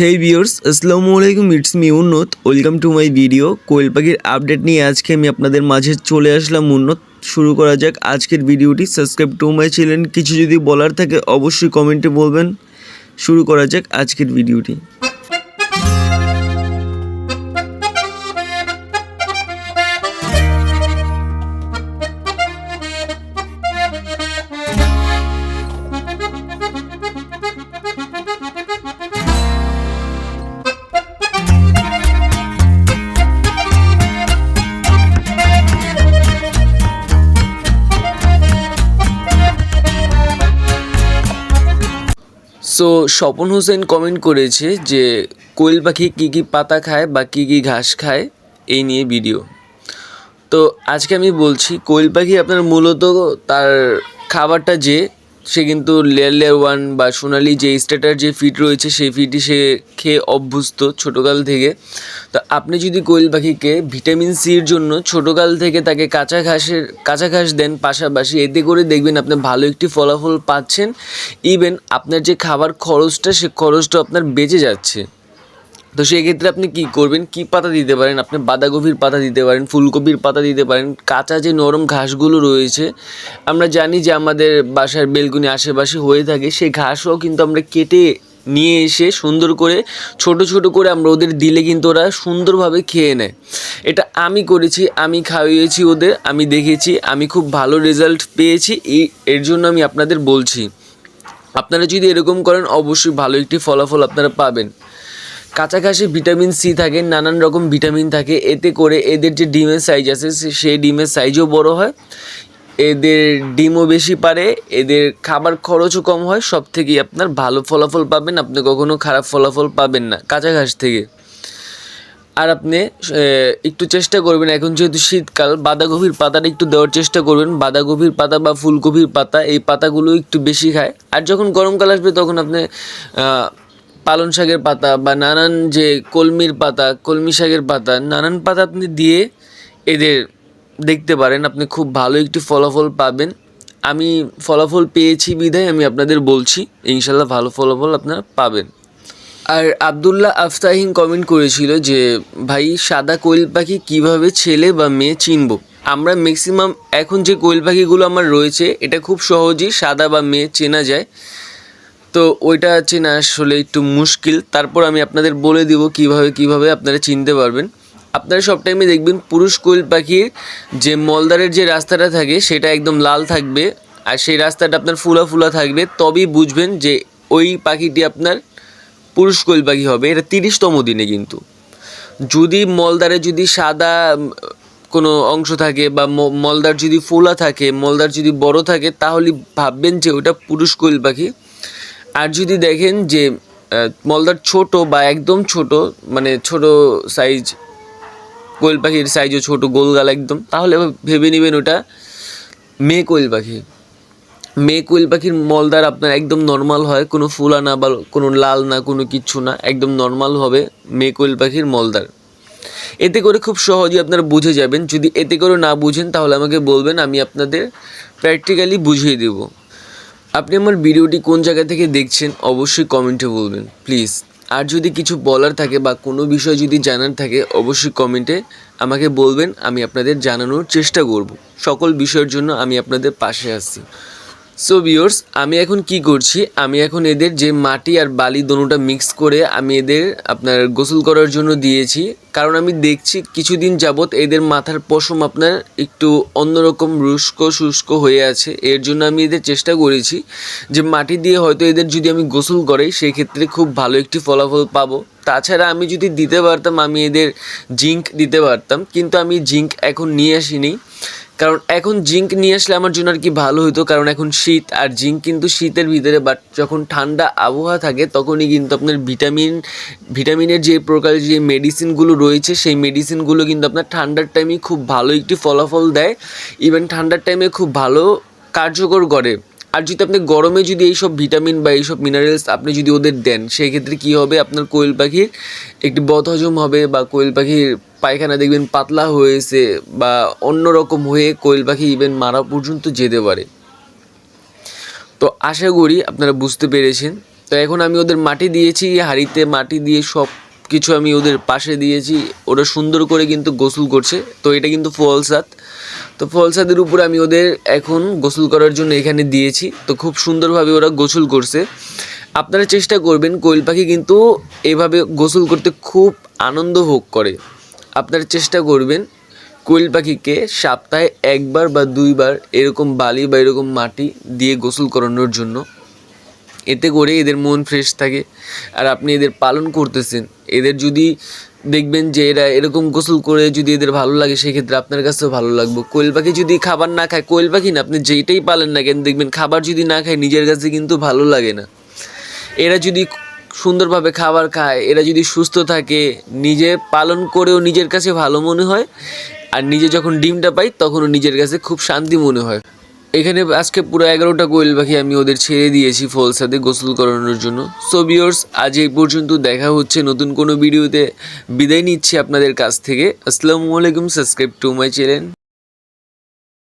হেই viewers আসসালামু আলাইকুম it's me Unnat welcome to my video কোয়েল পাখির আপডেট নিয়ে আজকে আমি আপনাদের মাঝে চলে আসলাম উন্নত শুরু করা যাক আজকের ভিডিওটি। সাবস্ক্রাইব টু মাই চ্যানেল কিছু যদি বলার থাকে, অবশ্যই কমেন্টে বলবেন। শুরু করা যাক আজকের ভিডিওটি। সো স্বপন হোসেন কমেন্ট করেছে যে কোয়েল পাখি কী কী পাতা খায় বা কী কী ঘাস খায়, এই নিয়ে ভিডিও তো আজকে আমি বলছি, কোয়েল পাখি আপনার মূলত তার খাবারটা যে সে কিন্তু লেয়ার লেয়ার ওয়ান বা সোনালি যে স্টেটার যে ফিট রয়েছে, সেই ফিটই সে খেয়ে অভ্যস্ত ছোটোকাল থেকে। তো আপনি যদি কোয়েল পাখিকে ভিটামিন সির জন্য ছোটোকাল থেকে তাকে কাঁচা ঘাসের, কাঁচা ঘাস দেন পাশাপাশি, এতে করে দেখবেন আপনি ভালো একটি ফলাফল পাচ্ছেন। ইভেন আপনার যে খাবার খরচটা, সে খরচটা আপনার বেঁচে যাচ্ছে। তো সেক্ষেত্রে আপনি কি করবেন? কি পাতা দিতে পারেন? আপনি বাঁধাকপির পাতা দিতে পারেন, ফুলকপির পাতা দিতে পারেন, কাঁচা যে নরম ঘাসগুলো রয়েছে, আমরা জানি যে আমাদের বাসার বেলকুনি আশেপাশে হয়ে থাকে, সেই ঘাসও কিন্তু আমরা কেটে নিয়ে এসে সুন্দর করে, ছোট ছোট করে আমরা ওদের দিলে কিন্তু ওরা সুন্দরভাবে খেয়ে নেয়। এটা আমি করেছি, আমি খাইয়েছি ওদের, আমি দেখেছি, আমি খুব ভালো রেজাল্ট পেয়েছি, এই, এর জন্য আমি আপনাদের বলছি। আপনারা যদি এরকম করেন, অবশ্যই ভালো একটি ফলাফল আপনারা পাবেন। কাঁচা ঘাসে ভিটামিন সি থাকে, নানান রকম ভিটামিন থাকে। এতে করে এদের যে ডিমের সাইজ আছে সেই ডিমের সাইজও বড় হয়। এদের ডিমও বেশি পারে, এদের খাবার খরচও কম হয়। সব থেকেই আপনার ভালো ফলাফল পাবেন, আপনি কখনো খারাপ ফলাফল পাবেন না কাঁচা ঘাস থেকে। আর আপনি একটু চেষ্টা করবেন, এখন যেহেতু শীতকাল, বাঁধাকপির পাতাটা একটু দেওয়ার চেষ্টা করবেন। বাঁধাকপির পাতা বা ফুলকপির পাতা, এই পাতাগুলো একটু বেশি খায়। আর যখন গরমকাল আসবে, তখন আপনি আহ, পালং শাকের পাতা বা নানান যে কলমির পাতা কলমি শাকের পাতা নানান পাতা আপনি দিয়ে এদের দেখতে পারেন আপনি খুব ভালো একটি ফলাফল পাবেন। আমি ফলাফল পেয়েছি বিধায় আমি আপনাদের বলছি ইনশাল্লাহ ভালো ফলাফল আপনারা পাবেন। আর আবদুল্লাহ আফতাহিন কমেন্ট করেছিল যে ভাই সাদা কোয়েল পাখি কীভাবে ছেলে বা মেয়ে চিনব? আমরা ম্যাক্সিমাম এখন যে কোয়েল পাখিগুলো আমার রয়েছে এটা খুব সহজেই সাদা বা মেয়ে চেনা যায়। তো ওইটা চেনা আসলে একটু মুশকিল। তারপর আমি আপনাদের বলে দিব কীভাবে কীভাবে আপনারা চিনতে পারবেন। আপনারা সব টাইমে দেখবেন পুরুষ কোয়েল পাখির যে মলদারের যে রাস্তাটা থাকে, সেটা একদম লাল থাকবে। আর সেই রাস্তাটা আপনার ফুলা ফুলা থাকবে। তবেই বুঝবেন যে ওই পাখিটি আপনার পুরুষ কোয়েল পাখি হবে। এটা তিরিশতম দিনে কিন্তু। যদি মলদারে যদি সাদা কোনো অংশ থাকে বা মলদার যদি ফোলা থাকে মলদার যদি বড় থাকে, তাহলে ভাববেন যে ওটা পুরুষ কোয়েল পাখি। আর যদি দেখেন যে মলদার ছোট বা একদম ছোট মানে ছোট সাইজ কোয়েল পাখির সাইজও ছোট, গোলগাল একদম, তাহলে ভেবে নেবেন ওটা মেয়ে কোয়েল পাখি। মেয়ে কোয়েল পাখির মলদার আপনার একদম নর্মাল হয়, কোনো ফুলা না বা কোনো লাল না, কোনো কিচ্ছু না, একদম নর্মাল হবে মেয়ে কোয়েল পাখির মলদার। এতে করে খুব সহজেই আপনারা বুঝে যাবেন। যদি এতে করে না বুঝেন, তাহলে আমাকে বলবেন, আমি আপনাদের প্র্যাকটিক্যালি বুঝিয়ে দেব। আপনি আমার ভিডিওটি কোন জায়গা থেকে দেখছেন অবশ্যই কমেন্টে বলবেন, প্লিজ। আর যদি কিছু বলার থাকে বা কোনো বিষয় যদি জানার থাকে, অবশ্যই কমেন্টে আমাকে বলবেন, আমি আপনাদের জানানোর চেষ্টা করব। সকল বিষয়ের জন্য আমি আপনাদের পাশে আছি। সো ভিউয়ার্স আমি এখন কি করছি? আমি এখন এদের যে মাটি আর বালি দোনোটা মিক্স করে আমি এদের আপনার গোসল করার জন্য দিয়েছি। কারণ আমি দেখছি কিছুদিন যাবৎ এদের মাথার পশম আপনার একটু অন্যরকম রুষ্ক শুষ্ক হয়ে আছে। এর জন্য আমি এদের চেষ্টা করেছি যে মাটি দিয়ে হয়তো এদের যদি আমি গোসল করাই সেই ক্ষেত্রে খুব ভালো একটি ফলাফল পাবো। তাছাড়া আমি যদি দিতে পারতাম, আমি এদের জিঙ্ক দিতে পারতাম, কিন্তু আমি জিঙ্ক এখন নিয়ে আসিনি। কারণ এখন জিঙ্ক নিয়ে আসলে আমার জন্য আর কি ভালো হতো কারণ এখন শীত, আর জিঙ্ক কিন্তু শীতের ভিতরে বাট যখন ঠান্ডা আবহাওয়া থাকে, তখনই কিন্তু আপনার ভিটামিন, ভিটামিনের যে প্রকার যে মেডিসিনগুলো রয়েছে, সেই মেডিসিনগুলো কিন্তু আপনার ঠান্ডার টাইমে খুব ভালো একটি ফলাফল দেয়। ইভেন ঠান্ডার টাইমে খুব ভালো কার্যকর করে। আর যদি আপনি গরমে যদি এইসব ভিটামিন বা এইসব মিনারেলস আপনি যদি ওদের দেন সেই ক্ষেত্রে কী হবে? আপনার কোয়েল পাখির একটি বদহজম হবে বা কোয়েল পাখির পায়খানা দেখবেন পাতলা হয়েছে বা অন্য রকম হয়ে কোয়েল পাখি ইভেন মারা পর্যন্ত যেতে পারে। তো আশা করি আপনারা বুঝতে পেরেছেন। তো এখন আমি ওদের মাটি দিয়েছি, হাঁড়িতে মাটি দিয়ে সব কিছু আমি ওদের পাশে দিয়েছি। ওরা সুন্দর করে কিন্তু গোসল করছে। তো এটা কিন্তু ফলসাদ। তো ফলসাদের উপরে আমি ওদের এখন গোসল করার জন্য এখানে দিয়েছি। তো খুব সুন্দরভাবে ওরা গোসল করছে। আপনারা চেষ্টা করবেন, কোয়েল পাখি কিন্তু এভাবে গোসল করতে খুব আনন্দ ভোগ করে। আপনারা চেষ্টা করবেন কোয়েল পাখিকে সপ্তাহে একবার বা দুইবার এরকম বালি বা এরকম মাটি দিয়ে গোসল করানোর জন্য। এতে করে এদের মন ফ্রেশ থাকে। আর আপনি এদের পালন করতেছেন। এদের যদি দেখবেন যে এরা এরকম গোসল করে যদি এদের ভালো লাগে, সেক্ষেত্রে আপনার কাছেও ভালো লাগবে। কোয়েল পাখি যদি খাবার না খায়, কোয়েল পাখি না, আপনি যেইটাই পালেন না কেন, দেখবেন খাবার যদি না খায়, নিজের কাছে কিন্তু ভালো লাগে না। এরা যদি সুন্দরভাবে খাবার খায়, এরা যদি সুস্থ থাকে, নিজে পালন করেও নিজের কাছে ভালো মনে হয়, আর নিজে যখন ডিমটা পাই, তখনও নিজের কাছে খুব শান্তি মনে হয়। এখানে আজকে পুরো এগারোটা কোয়েল পাখি আমি ওদের ছেড়ে দিয়েছি ফলসাতে গোসল করানোর জন্য। সো বিয়র্স আজ এই পর্যন্ত দেখা হচ্ছে নতুন কোনো ভিডিওতে। বিদায় নিচ্ছি আপনাদের কাছ থেকে। আসসালামু আলাইকুম সাবস্ক্রাইব টু মাই চ্যানেল